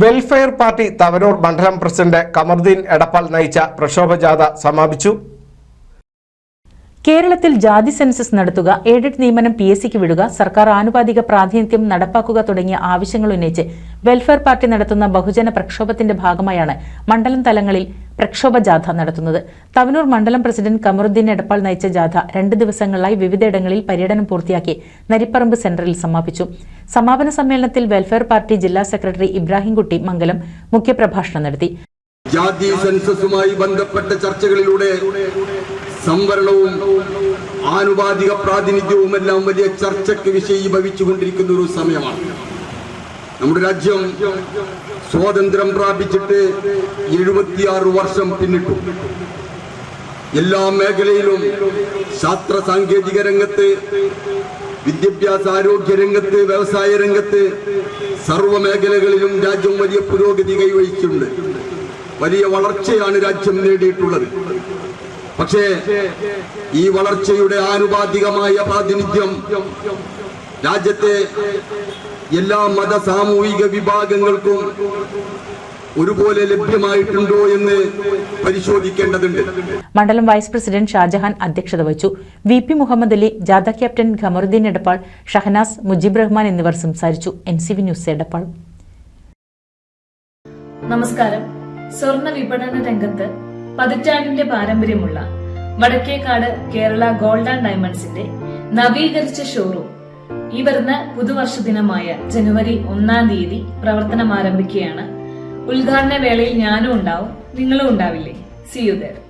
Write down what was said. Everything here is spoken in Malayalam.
വെൽഫെയർ പാർട്ടി തവനൂർ മണ്ഡലം പ്രസിഡന്റ് കമറുദ്ദീൻ എടപ്പാൾ നയിച്ച പ്രക്ഷോഭ ജാഥ സമാപിച്ചു. കേരളത്തിൽ ജാതി സെൻസസ് നടത്തുക എയ്ഡഡ് നിയമനം പി എസ് സിക്ക് വിടുക സർക്കാർ ആനുപാതിക പ്രാതിനിധ്യം നടപ്പാക്കുക തുടങ്ങിയ ആവശ്യങ്ങൾ ഉന്നയിച്ച് വെൽഫെയർ പാർട്ടി നടത്തുന്ന ബഹുജന പ്രക്ഷോഭത്തിന്റെ ഭാഗമായാണ് മണ്ഡലം തലങ്ങളിൽ പ്രക്ഷോഭ ജാഥ നടത്തുന്നത്. തവനൂർ മണ്ഡലം പ്രസിഡന്റ് കമറുദ്ദീൻ എടപ്പാൾ നയിച്ച ജാഥ രണ്ട് ദിവസങ്ങളിലായി വിവിധയിടങ്ങളിൽ പര്യടനം പൂർത്തിയാക്കി നരിപ്പറമ്പ് സെന്ററിൽ സമാപിച്ചു. സമാപന സമ്മേളനത്തിൽ വെൽഫെയർ പാർട്ടി ജില്ലാ സെക്രട്ടറി ഇബ്രാഹിംകുട്ടി മംഗലം മുഖ്യപ്രഭാഷണം നടത്തി. ജാതി സെൻസസുമായി ബന്ധപ്പെട്ട ചർച്ചകളിലൂടെ സംവരണവും ആനുപാതിക പ്രാതിനിധ്യവും എല്ലാം വലിയ ചർച്ചയ്ക്ക് വിഷയീഭവിച്ചുകൊണ്ടിരിക്കുന്ന ഒരു സമയമാണ്. നമ്മുടെ രാജ്യം സ്വാതന്ത്ര്യം പ്രാപിച്ചിട്ട് എഴുപത്തിയാറ് വർഷം പിന്നിട്ടു. എല്ലാ മേഖലയിലും ശാസ്ത്ര സാങ്കേതിക രംഗത്ത് വിദ്യാഭ്യാസ ആരോഗ്യ രംഗത്ത് വ്യവസായ രംഗത്ത് സർവ മേഖലകളിലും രാജ്യം വലിയ പുരോഗതി കൈവഹിച്ചിട്ടുണ്ട്. വലിയ വളർച്ചയാണ് രാജ്യം നേടിയിട്ടുള്ളത്. പക്ഷേ ഈ വളർച്ചയുടെ ആനുപാതികമായ പ്രാതിനിധ്യം രാജ്യത്തെ എല്ലാ മത സാമൂഹിക വിഭാഗങ്ങൾക്കും ഒരുപോലെ ലഭ്യമായിട്ടുണ്ടോ എന്ന് പരിശോധിക്കേണ്ടതുണ്ട്. മണ്ഡലം വൈസ് പ്രസിഡന്റ് ഷാജഹാൻ അധ്യക്ഷത വഹിച്ചു. വി പി മുഹമ്മദ് അലി ജാഥ ക്യാപ്റ്റൻ ഖമറുദ്ദീൻ എടപ്പാൾ ഷഹനാസ് മുജീബ് റഹ്മാൻ എന്നിവർ സംസാരിച്ചു. N C V news Edappal. നമസ്കാരം. സ്വർണ വിപണന രംഗത്ത് പതിറ്റാണ്ടിന്റെ പാരമ്പര്യമുള്ള വടക്കേക്കാട് കേരള ഗോൾഡ് ആൻഡ് ഡയമണ്ട്സിന്റെ നവീകരിച്ച ഷോറൂം. ഈ വരുന്ന പുതുവർഷ ദിനമായ ജനുവരി ഒന്നാം തീയതി പ്രവർത്തനം ആരംഭിക്കുകയാണ്. ഉദ്ഘാടന വേളയിൽ ഞാനും ഉണ്ടാവും നിങ്ങളും ഉണ്ടാവില്ലേ? C U